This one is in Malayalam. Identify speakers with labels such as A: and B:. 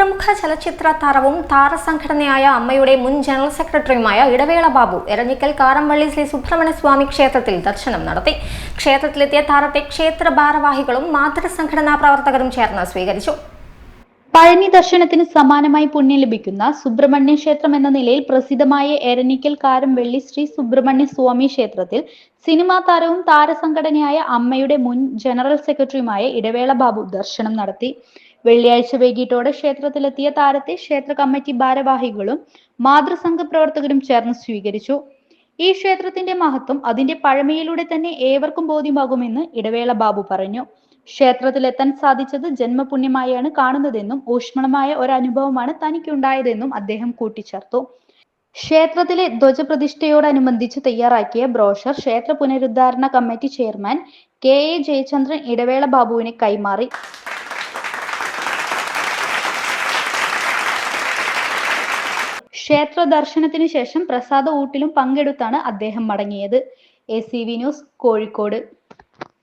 A: പ്രമുഖ ചലച്ചിത്ര താരവും താരസംഘടനയായ അമ്മയുടെ മുൻ ജനറൽ സെക്രട്ടറിയുമായ ഇടവേള ബാബു എരഞ്ഞിക്കൽ കാറമ്പള്ളി ശ്രീ സുബ്രഹ്മണ്യ സ്വാമി ക്ഷേത്രത്തിൽ ദർശനം നടത്തി. ക്ഷേത്രത്തിലെത്തിയ താരത്തെ ക്ഷേത്ര ഭാരവാഹികളും മാതൃസംഘടനാ പ്രവർത്തകരും ചേർന്ന് സ്വീകരിച്ചു.
B: പഴനി ദർശനത്തിന് സമാനമായി പുണ്യം ലഭിക്കുന്ന സുബ്രഹ്മണ്യ ക്ഷേത്രം എന്ന നിലയിൽ പ്രസിദ്ധമായ എരനിക്കൽ കാരംവെള്ളി ശ്രീ സുബ്രഹ്മണ്യ സ്വാമി ക്ഷേത്രത്തിൽ സിനിമാ താരവും താരസംഘടനയായ അമ്മയുടെ മുൻ ജനറൽ സെക്രട്ടറിയുമായ ഇടവേള ബാബു ദർശനം നടത്തി. വെള്ളിയാഴ്ച വൈകിട്ടോടെ ക്ഷേത്രത്തിലെത്തിയ താരത്തെ ക്ഷേത്ര കമ്മിറ്റി ഭാരവാഹികളും മാതൃസംഘ പ്രവർത്തകരും ചേർന്ന് സ്വീകരിച്ചു. ഈ ക്ഷേത്രത്തിന്റെ മഹത്വം അതിന്റെ പഴമയിലൂടെ തന്നെ ഏവർക്കും ബോധ്യമാകുമെന്ന് ഇടവേള ബാബു പറഞ്ഞു. ക്ഷേത്രത്തിലെത്താൻ സാധിച്ചത് ജന്മപുണ്യമായാണ് കാണുന്നതെന്നും ഊഷ്മളമായ ഒരു അനുഭവമാണ് തനിക്കുണ്ടായതെന്നും അദ്ദേഹം കൂട്ടിച്ചേർത്തു. ക്ഷേത്രത്തിലെ ധ്വജപ്രതിഷ്ഠയോടനുബന്ധിച്ച് തയ്യാറാക്കിയ ബ്രോഷർ ക്ഷേത്ര പുനരുദ്ധാരണ committee chairman K A Jayachandran Idavela ബാബുവിനെ കൈമാറി. ക്ഷേത്ര ദർശനത്തിനു ശേഷം പ്രസാദ ഊട്ടിലും പങ്കെടുത്താണ് അദ്ദേഹം മടങ്ങിയത്. A news Kozhikode.